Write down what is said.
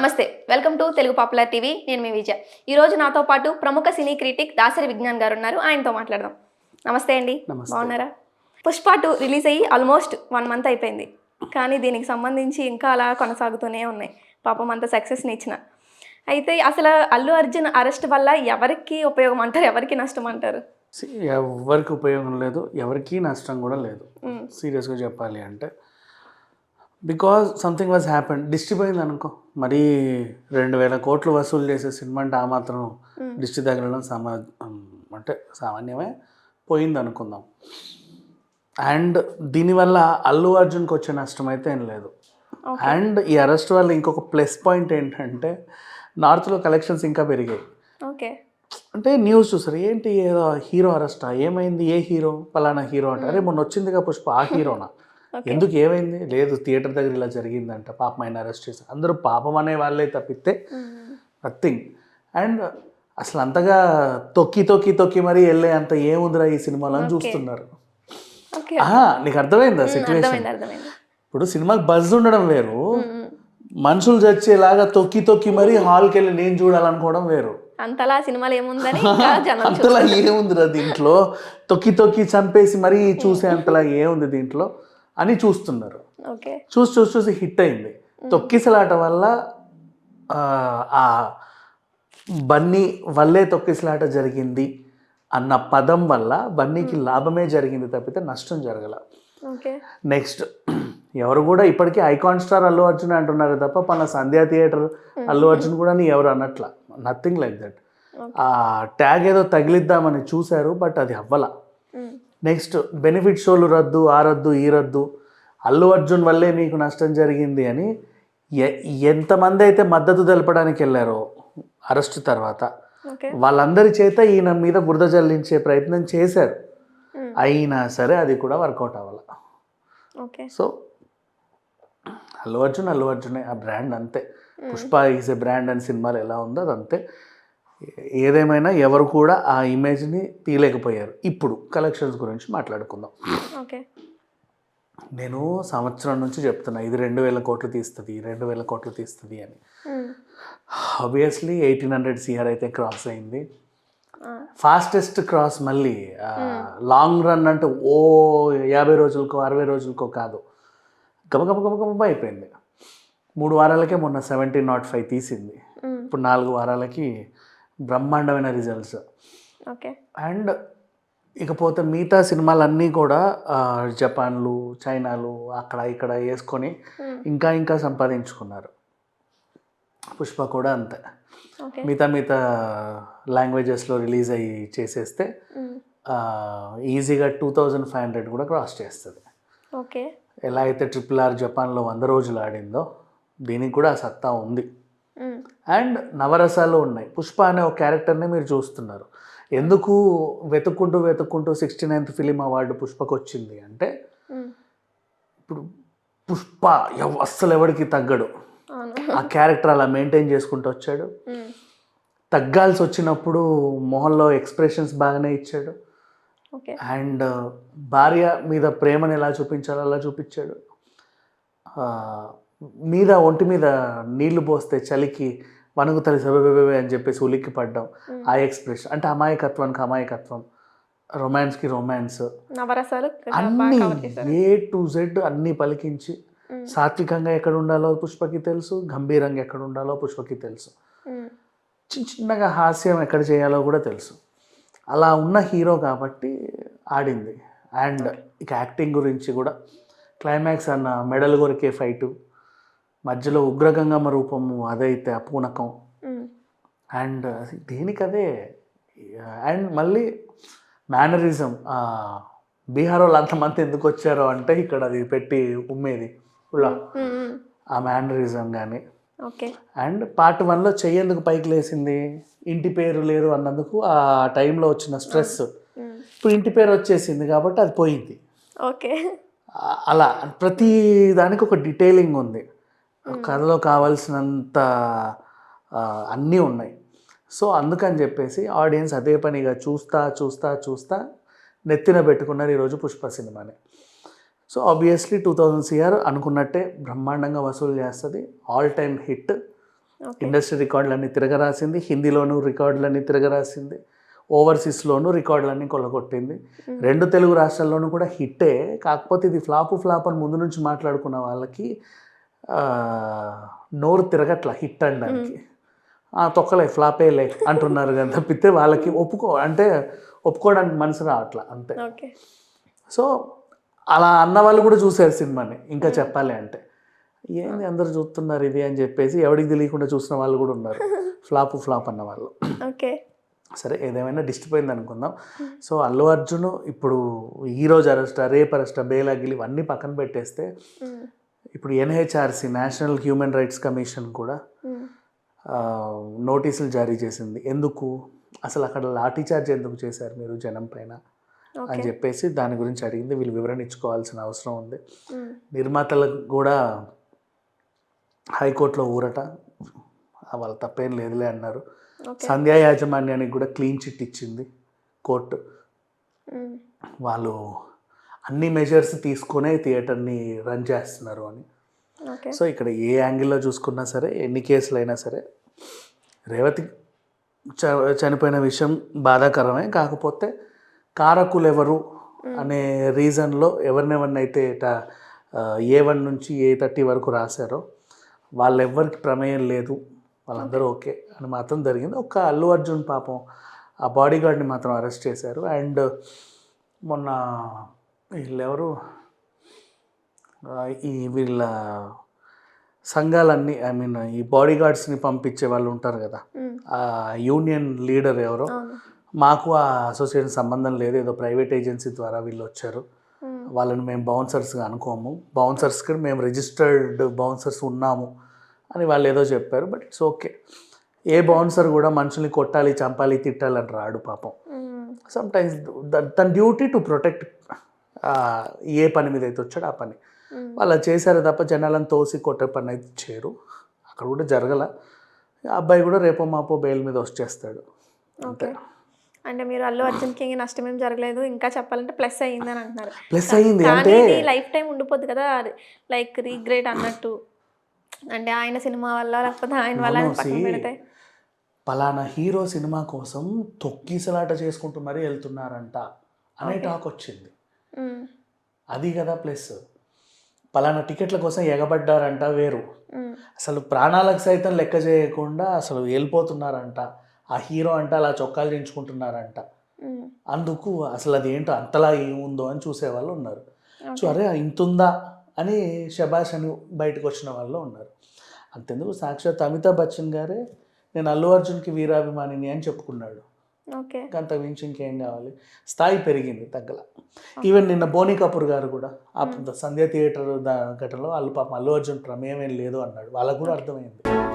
నమస్తే welcome to Telugu popular TV. నేను మీ విజయ. ఈ రోజు నాతో పాటు ప్రముఖ సినీ క్రిటిక్ దాసరి విజ్ఞాన్ గారు ఉన్నారు. ఆయనతో మాట్లాడదాం. నమస్తే అండి. బాగున్నారా? పుష్ప టూ రిలీజ్ అయ్యి ఆల్మోస్ట్ వన్ మంత్ అయిపోయింది. కానీ దీనికి సంబంధించి ఇంకా అలా కొనసాగుతూనే ఉన్నాయి. పాపం అంత సక్సెస్ని ఇచ్చిన. అయితే అసలు అల్లు అర్జున్ అరెస్ట్ వల్ల ఎవరికి ఉపయోగం అంటారు? ఎవరికి నష్టం అంటారు? ఎవరికి ఉపయోగం లేదు ఎవరికీ నష్టం కూడా లేదు. సీరియస్గా చెప్పాలి అంటే because something was happen distribute అయింది అనుకో. మరీ రెండు వేల కోట్లు వసూలు చేసే సినిమా అంటే ఆ మాత్రం మ్మ్. డిస్ట్రి తగలడం సమా అంటే సామాన్యమే పోయింది అనుకుందాం. అండ్ దీనివల్ల అల్లు అర్జున్కి వచ్చే నష్టం అయితే ఏం లేదు. అండ్ ఈ అరెస్ట్ వల్ల ఇంకొక ప్లస్ పాయింట్ ఏంటంటే నార్త్లో కలెక్షన్స్ ఇంకా పెరిగాయి. ఓకే అంటే న్యూస్ చూసారు. ఏంటి ఏదో హీరో అరెస్టా? ఏమైంది? ఏ హీరో? పలానా హీరో అంటే అరే మొన్న వచ్చిందిగా పుష్ప ఆ హీరోనా? ఎందుకు ఏమైంది? లేదు థియేటర్ దగ్గర ఇలా జరిగిందంట. పాపం ఆయన అరెస్ట్ చేశారు. అందరూ పాపం అనే వాళ్ళే తప్పితే నథింగ్. అండ్ అసలు అంతగా తొక్కి తొక్కి తొక్కి మరీ వెళ్ళే అంత ఏముందిరా ఈ సినిమాలో అని. చూస్తున్నారు. నీకు అర్థమైందా సిచ్యువేషన్ ఇప్పుడు సినిమాకి బజ్ ఉండడం వేరు. మనుషులు చచ్చేలాగా తొక్కి తొక్కి మరీ హాల్కి వెళ్ళి నేను చూడాలనుకోవడం వేరు. అంతలా సినిమాలు ఏముందని అంతలా ఏముందిరా దీంట్లో? తొక్కి తొక్కి చంపేసి మరీ చూసే అంతలా ఏముంది దీంట్లో? అని చూస్తున్నారు. ఓకే. చూసి చూసి చూసి హిట్ అయింది. తొక్కిసలాట వల్ల ఆ, బన్నీ వల్లే తొక్కిసలాట జరిగింది అన్న పదం వల్ల బన్నీకి లాభమే జరిగింది తప్పితే నష్టం జరగల. ఓకే. నెక్స్ట్ ఎవరు కూడా ఇప్పటికీ ఐకాన్ స్టార్ అల్లు అర్జున్ అంటున్నారు తప్ప మన సంధ్యా థియేటర్ అల్లు అర్జున్ కూడా నీ ఎవరు అన్నట్ల నథింగ్ లైక్ దట్ ఆ ట్యాగ్ ఏదో తగిలిద్దామని చూశారు బట్ అది అవ్వల. నెక్స్ట్ బెనిఫిట్ షోలు రద్దు ఆ రద్దు ఈ రద్దు. అల్లు అర్జున్ వల్లే మీకు నష్టం జరిగింది అని ఎంతమంది అయితే మద్దతు తెలపడానికి వెళ్ళారో అరెస్ట్ తర్వాత వాళ్ళందరి చేత ఈయన మీద బురద జల్లించే ప్రయత్నం చేశారు. అయినా సరే అది కూడా వర్కౌట్ అవ్వాలి. ఓకే. సో అల్లు అర్జున్ అల్లు అర్జునే ఆ బ్రాండ్ అంతే. పుష్ప ఈజ్ ఎ బ్రాండ్ అని సినిమాలు ఎలా ఉందో అది అంతే ఏదేమైనా ఎవరు కూడా ఆ ఇమేజ్ని తీయలేకపోయారు. ఇప్పుడు కలెక్షన్స్ గురించి మాట్లాడుకుందాం. ఓకే. నేను సంవత్సరం నుంచి చెప్తున్నా ఇది రెండు వేల కోట్లు తీస్తుంది రెండు వేల కోట్లు తీస్తుంది అని. ఆబ్వియస్లీ ఎయిటీన్ హండ్రెడ్ సిఆర్ అయితే క్రాస్ అయింది. ఫాస్టెస్ట్ క్రాస్ మళ్ళీ లాంగ్ రన్ అంటే ఓ యాభై రోజులకో అరవై రోజులకో కాదు. గబ గబ గబ గబ అయిపోయింది. మూడు వారాలకే మొన్న సెవెంటీన్ నాట్ ఫైవ్ తీసింది. ఇప్పుడు నాలుగు వారాలకి బ్రహ్మాండమైన రిజల్ట్స్ ఓకే. అండ్ ఇకపోతే మిగతా సినిమాలన్నీ కూడా జపాన్లు చైనాలు అక్కడ ఇక్కడ వేసుకొని మ్మ్. ఇంకా ఇంకా సంపాదించుకున్నారు. పుష్ప కూడా అంతే. ఓకే. మిగతా మిగతా లాంగ్వేజెస్లో రిలీజ్ అయ్యి చేసేస్తే. ఆ, ఈజీగా టూ థౌజండ్ ఫైవ్ హండ్రెడ్ కూడా క్రాస్ చేస్తుంది. ఓకే. ఎలా అయితే ట్రిపుల్ ఆర్ జపాన్లో వంద రోజులు ఆడిందో దీనికి కూడా ఆ సత్తా ఉంది. అండ్ నవరసాలు ఉన్నాయి. పుష్ప అనే ఒక క్యారెక్టర్ని మీరు చూస్తున్నారు. ఎందుకు వెతుక్కుంటూ వెతుక్కుంటూ సిక్స్టీ నైన్త్ ఫిలిం అవార్డు పుష్పకు వచ్చింది అంటే. ఇప్పుడు పుష్ప అస్సలు ఎవరికి తగ్గడు. ఆ క్యారెక్టర్ అలా మెయింటైన్ చేసుకుంటూ వచ్చాడు. తగ్గాల్సి వచ్చినప్పుడు మొహంలో ఎక్స్ప్రెషన్స్ బాగానే ఇచ్చాడు. అండ్ భార్య మీద ప్రేమను ఎలా చూపించాలో అలా చూపించాడు. మీద ఒంటి మీద నీళ్ళు పోస్తే చలికి వణుకు తలి సబెబెబెబె అని చెప్పేసి ఉలిక్కి పడ్డం. ఆ ఎక్స్ప్రెషన్. అంటే అమాయకత్వానికి అమాయకత్వం. రొమాన్స్కి రొమాన్స్. అన్నీ ఏ టు జెడ్ అన్నీ పలికించి. సాత్వికంగా ఎక్కడ ఉండాలో పుష్పకి తెలుసు గంభీరంగా ఎక్కడ ఉండాలో పుష్పకి తెలుసు. చిన్న చిన్నగా హాస్యం ఎక్కడ చేయాలో కూడా తెలుసు. అలా ఉన్న హీరో కాబట్టి ఆడింది. అండ్ ఇక యాక్టింగ్ గురించి కూడా క్లైమాక్స్ అన్న మెడల్ కొరికే ఫైటు. మధ్యలో ఉగ్రగంగమ్మ రూపము అదైతే అపూనకం. అండ్ దేనికి అదే అండ్ మళ్ళీ మేనరిజం. బీహార్ వాళ్ళు అంతమంది ఎందుకు వచ్చారో అంటే ఇక్కడ అది పెట్టి ఉమ్మేది. ఆ మేనరిజం కానీ ఓకే. అండ్ పార్ట్ వన్లో చెయ్యేందుకు పైకి లేసింది? ఇంటి పేరు లేదు అన్నందుకు ఆ టైంలో వచ్చిన స్ట్రెస్. ఇప్పుడు ఇంటి పేరు వచ్చేసింది కాబట్టి అది పోయింది. ఓకే. అలా. ప్రతి దానికి ఒక డీటెయిలింగ్ ఉంది. కథలో కావాల్సినంత అన్నీ ఉన్నాయి. సో అందుకని చెప్పేసి ఆడియన్స్ అదే పనిగా చూస్తా చూస్తా చూస్తా నెత్తిన పెట్టుకున్నారు ఈరోజు పుష్ప సినిమాని. So obviously two thousand CR అనుకున్నట్టే బ్రహ్మాండంగా వసూలు చేస్తుంది. ఆల్ టైమ్ హిట్ ఇండస్ట్రీ రికార్డులన్నీ తిరగరాసింది. హిందీలోనూ రికార్డులన్నీ తిరగరాసింది. ఓవర్సీస్లోనూ రికార్డులన్నీ కొల్లగొట్టింది. రెండు తెలుగు రాష్ట్రాల్లోనూ కూడా హిట్టే. కాకపోతే ఇది ఫ్లాపు ఫ్లాప్ అని ముందు నుంచి మాట్లాడుకున్న వాళ్ళకి నోరు తిరగట్ల హిట్ అనడానికి. ఆ, తొక్కలే ఫ్లాపేలే అంటున్నారు కదా తప్పితే వాళ్ళకి ఒప్పుకో అంటే ఒప్పుకోవడానికి మనసు రావట్లా అంతే. ఓకే. సో అలా అన్న వాళ్ళు కూడా చూసారు సినిమాని ఇంకా చెప్పాలి అంటే. ఏంది అందరు చూస్తున్నారు ఇది అని చెప్పేసి ఎవరికి తెలియకుండా చూసిన వాళ్ళు కూడా ఉన్నారు. ఫ్లాప్ ఫ్లాప్ అన్న వాళ్ళు. ఓకే. సరే ఏదేమైనా డిస్టర్బ్ అయింది అనుకుందాం సో అల్లు అర్జున్ ఇప్పుడు ఈ రోజు అరెస్ట్ రేపు అరెస్ట్ బేలాగిలి ఇవన్నీ పక్కన పెట్టేస్తే. ఇప్పుడు NHRC national human rights commission కూడా నోటీసులు జారీ చేసింది. ఎందుకు? అసలు అక్కడ లాఠీ చార్జ్ ఎందుకు చేశారు మీరు జనం పైన? అని చెప్పేసి దాని గురించి అడిగింది. వీళ్ళు వివరణ ఇచ్చుకోవాల్సిన అవసరం ఉంది. నిర్మాతలకు కూడా హైకోర్టులో ఊరట. వాళ్ళ తప్పేం లేదులే అన్నారు. సంధ్యా యాజమాన్యానికి కూడా క్లీన్ చిట్ ఇచ్చింది కోర్టు. వాళ్ళు అన్ని మెజర్స్ తీసుకునే థియేటర్ని రన్ చేస్తున్నారు అని. ఓకే సో ఇక్కడ ఏ యాంగిల్లో చూసుకున్నా సరే ఎన్ని కేసులు అయినా సరే రేవతి చ- చనిపోయిన విషయం బాధాకరమే. కాకపోతే కారకులు ఎవరు అనే రీజన్లో ఎవరినెవరినైతే ఏ వన్ నుంచి ఏ థర్టీ వరకు రాశారో వాళ్ళెవ్వరికి ప్రమేయం లేదు. వాళ్ళందరూ ఓకే అని మాత్రం జరిగింది. ఒక్క అల్లు అర్జున్ పాపం ఆ బాడీ గార్డ్ని మాత్రం అరెస్ట్ చేశారు. అండ్ మొన్న వీళ్ళెవరు? ఈ వీళ్ళ సంఘాలన్నీ ఐ మీన్ ఈ బాడీ గార్డ్స్ని పంపించే వాళ్ళు ఉంటారు కదా. ఆ యూనియన్ లీడర్ ఎవరో. మాకు ఆ అసోసియేషన్ సంబంధం లేదు. ఏదో ప్రైవేట్ ఏజెన్సీ ద్వారా వీళ్ళు వచ్చారు. వాళ్ళని మేము బౌన్సర్స్గా అనుకోము. బౌన్సర్స్కి మేము రిజిస్టర్డ్ బౌన్సర్స్ ఉన్నాము అని వాళ్ళు ఏదో చెప్పారు but it's okay a bouncer కూడా మనుషుల్ని కొట్టాలి చంపాలి తిట్టాలి అని రాడు పాపం. సమ్ టైమ్స్ తన డ్యూటీ టు ప్రొటెక్ట్ ఏ పని మీద అయితే వచ్చాడో ఆ పని. వాళ్ళు చేశారు తప్ప జనాలను తోసి కొట్టే పని అయితే చేయరు. అక్కడ కూడా జరగల. అబ్బాయి కూడా రేపో మాపో బెయిల్ మీద వచ్చేస్తాడు ఓకే. అంటే మీరు అల్లు అర్జున్కి ఇంకా నష్టం ఏం జరగలేదు. ఇంకా చెప్పాలంటే ప్లస్ అయ్యింది అని అంటున్నారు. ప్లస్ అయ్యింది. అంటే లైఫ్ టైం ఉండిపోద్ది కదా. లైక్ రీగ్రేట్ అన్నట్టు. అంటే ఆయన సినిమా వల్ల లేకపోతే ఆయన వల్ల పక్కన పెడితే. పలానా హీరో సినిమా కోసం తొక్కిసలాట చేసుకుంటూ మరీ వెళ్తున్నారంట. అనే. టాక్ వచ్చింది. అది కదా ప్లస్. పలానా టికెట్ల కోసం ఎగబడ్డారంట వేరు. అసలు ప్రాణాలకు సైతం లెక్క చేయకుండా అసలు వెళ్ళిపోతున్నారంట. ఆ హీరో అంట అలా చొక్కాలు దించుకుంటున్నారంట మ్మ్. అందుకు అసలు అది ఏంటో అంతలా ఏముందో అని చూసేవాళ్ళు ఉన్నారు. సో. అరే ఇంతుందా అని శబాష్ అని బయటకు వచ్చిన వాళ్ళు ఉన్నారు. అంతెందుకు సాక్షాత్ అమితాబ్ బచ్చన్ గారే నేను అల్లు అర్జున్కి వీరాభిమానిని అని చెప్పుకున్నాడు. ఓకే. అంత మించి ఇంకేం కావాలి? స్థాయి పెరిగింది తగ్గల. ఈవెన్ నిన్న బోనీ కపూర్ గారు కూడా ఆ సంధ్య థియేటర్ దా ఘటనలో వాళ్ళు పాపం అల్లు అర్జున్ ప్రమేయం ఏం లేదు అన్నాడు. వాళ్ళకు కూడా అర్థమైంది.